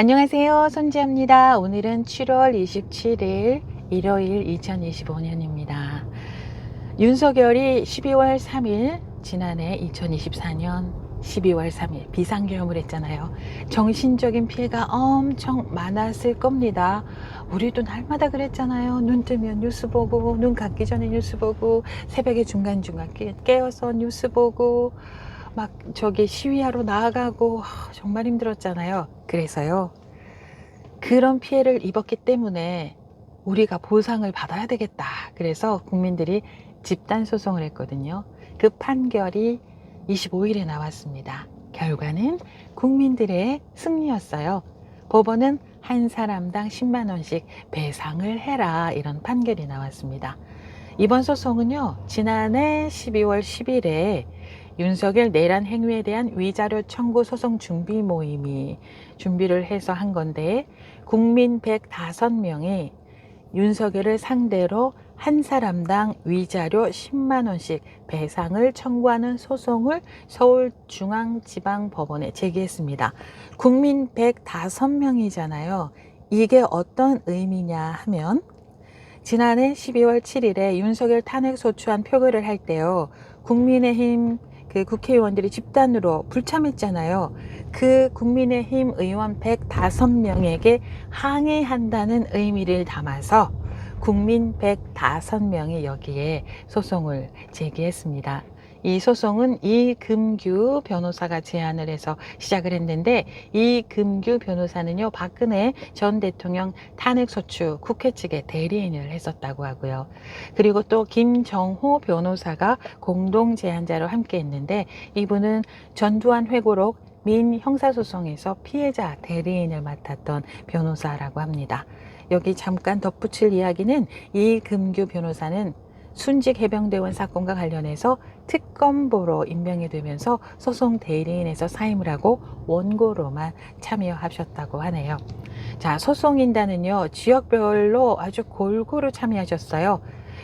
안녕하세요. 손지아입니다. 오늘은 7월 27일 일요일 2025년입니다. 윤석열이 12월 3일 지난해 2024년 12월 3일 비상계엄을 했잖아요. 정신적인 피해가 엄청 많았을 겁니다. 우리도 날마다 그랬잖아요. 눈 뜨면 뉴스 보고 눈 감기 전에 뉴스 보고 새벽에 중간중간 깨- 깨어서 뉴스 보고 막 저기 시위하러 나아가고 하, 정말 힘들었잖아요. 그래서요. 그런 피해를 입었기 때문에 우리가 보상을 받아야 되겠다. 그래서 국민들이 집단 소송을 했거든요. 그 판결이 25일에 나왔습니다. 결과는 국민들의 승리였어요. 법원은 한 사람당 10만 원씩 배상을 해라 이런 판결이 나왔습니다. 이번 소송은요. 지난해 12월 10일에 윤석열 내란 행위에 대한 위자료 청구 소송 준비 모임이 준비를 해서 한 건데 국민 105명이 윤석열을 상대로 한 사람당 위자료 10만 원씩 배상을 청구하는 소송을 서울중앙지방법원에 제기했습니다. 국민 105명이잖아요. 이게 어떤 의미냐 하면 지난해 12월 7일에 윤석열 탄핵 소추안 표결을 할 때요. 국민의힘 그 국회의원들이 집단으로 불참했잖아요. 그 국민의힘 의원 105명에게 항의한다는 의미를 담아서 국민 105명이 여기에 소송을 제기했습니다. 이 소송은 이금규 변호사가 제안을 해서 시작을 했는데 이금규 변호사는요 박근혜 전 대통령 탄핵소추 국회 측에 대리인을 했었다고 하고요. 그리고 또 김정호 변호사가 공동 제안자로 함께 했는데 이분은 전두환 회고록 민 형사소송에서 피해자 대리인을 맡았던 변호사라고 합니다. 여기 잠깐 덧붙일 이야기는 이금규 변호사는 순직 해병대원 사건과 관련해서 특검보로 임명이 되면서 소송 대리인에서 사임을 하고 원고로만 참여하셨다고 하네요. 자, 소송인단은요, 지역별로 아주 골고루 참여하셨어요.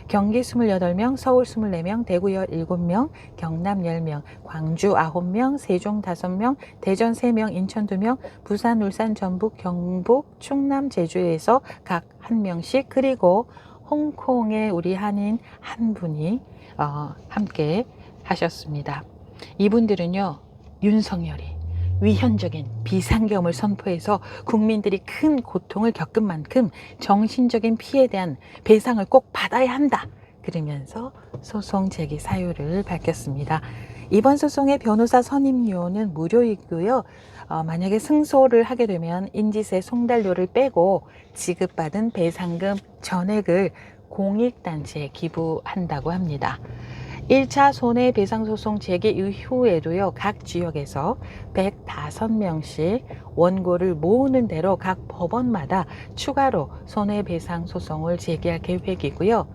경기 28명, 서울 24명, 대구 17명, 경남 10명, 광주 9명, 세종 5명, 대전 3명, 인천 2명, 부산, 울산, 전북, 경북, 충남, 제주에서 각 1명씩 그리고 홍콩의 우리 한인 한 분이 어, 함께 하셨습니다. 이분들은요, 윤석열이 위헌적인 비상경을 선포해서 국민들이 큰 고통을 겪은 만큼 정신적인 피해에 대한 배상을 꼭 받아야 한다. 그러면서 소송 제기 사유를 밝혔습니다. 이번 소송의 변호사 선임료는 무료이고요. 어, 만약에 승소를 하게 되면 인지세 송달료를 빼고 지급받은 배상금 전액을 공익단체에 기부한다고 합니다. 1차 손해배상소송 제기 이후에도요, 각 지역에서 105명씩 원고를 모으는 대로 각 법원마다 추가로 손해배상 소송을 제기할 계획이고요.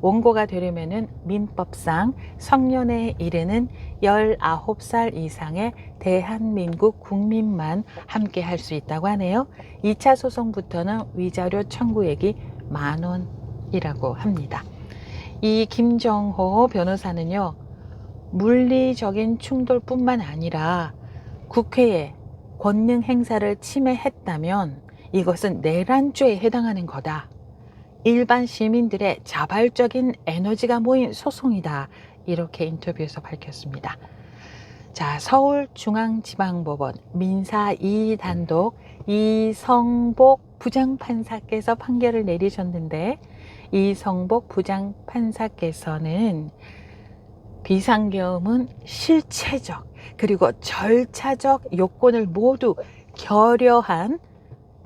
원고가 되려면은 민법상 성년에 이르는 19살 이상의 대한민국 국민만 함께 할 수 있다고 하네요. 2차 소송부터는 위자료 청구액이 만 원이라고 합니다. 이 김정호 변호사는요, 물리적인 충돌뿐만 아니라 국회의 권능 행사를 침해했다면 이것은 내란죄에 해당하는 거다. 일반 시민들의 자발적인 에너지가 모인 소송이다. 이렇게 인터뷰에서 밝혔습니다. 자, 서울중앙지방법원 민사 2단독 이성복 부장판사께서 판결을 내리셨는데 이성복 부장판사께서는 비상계엄은 실체적 그리고 절차적 요건을 모두 결여한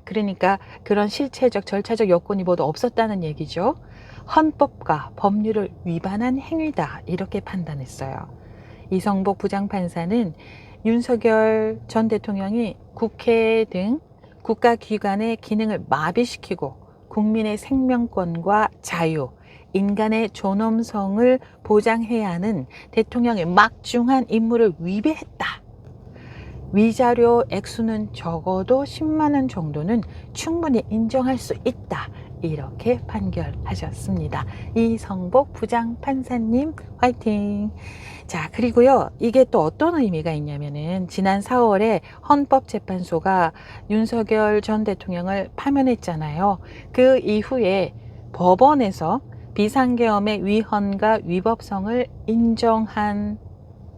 그러니까 그런 실체적 절차적 요건이 모두 없었다는 얘기죠. 헌법과 법률을 위반한 행위다 이렇게 판단했어요. 이성복 부장판사는 윤석열 전 대통령이 국회 등 국가기관의 기능을 마비시키고 국민의 생명권과 자유, 인간의 존엄성을 보장해야 하는 대통령의 막중한 임무를 위배했다. 위자료 액수는 적어도 10만 원 정도는 충분히 인정할 수 있다. 이렇게 판결하셨습니다. 이성복 부장 판사님 화이팅! 자, 그리고요, 이게 또 어떤 의미가 있냐면은, 지난 4월에 헌법재판소가 윤석열 전 대통령을 파면했잖아요. 그 이후에 법원에서 비상계엄의 위헌과 위법성을 인정한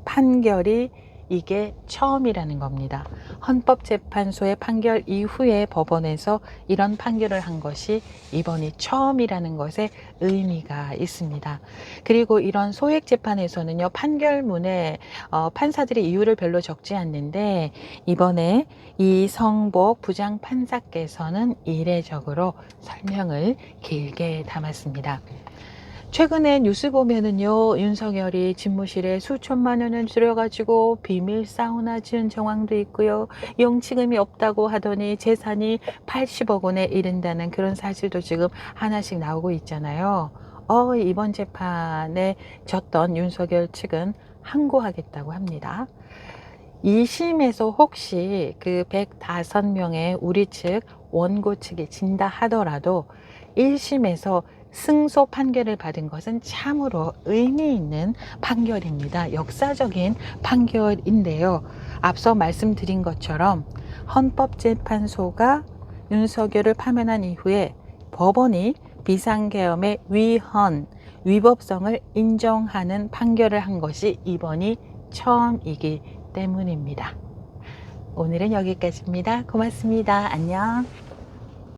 판결이 이게 처음이라는 겁니다. 헌법재판소의 판결 이후에 법원에서 이런 판결을 한 것이 이번이 처음이라는 것에 의미가 있습니다. 그리고 이런 소액 재판에서는요, 판결문에 어, 판사들이 이유를 별로 적지 않는데, 이번에 이성복 부장 판사께서는 이례적으로 설명을 길게 담았습니다. 최근에 뉴스 보면은요, 윤석열이 집무실에 수천만 원을 들여가지고 비밀 사우나 지은 정황도 있고요, 영치금이 없다고 하더니 재산이 80억 원에 이른다는 그런 사실도 지금 하나씩 나오고 있잖아요. 어, 이번 재판에 졌던 윤석열 측은 항고하겠다고 합니다. 2심에서 혹시 그 105명의 우리 측 원고 측이 진다 하더라도 1심에서 승소 판결을 받은 것은 참으로 의미 있는 판결입니다. 역사적인 판결인데요. 앞서 말씀드린 것처럼 헌법재판소가 윤석열을 파면한 이후에 법원이 비상계엄의 위헌, 위법성을 인정하는 판결을 한 것이 이번이 처음이기 때문입니다. 오늘은 여기까지입니다. 고맙습니다. 안녕.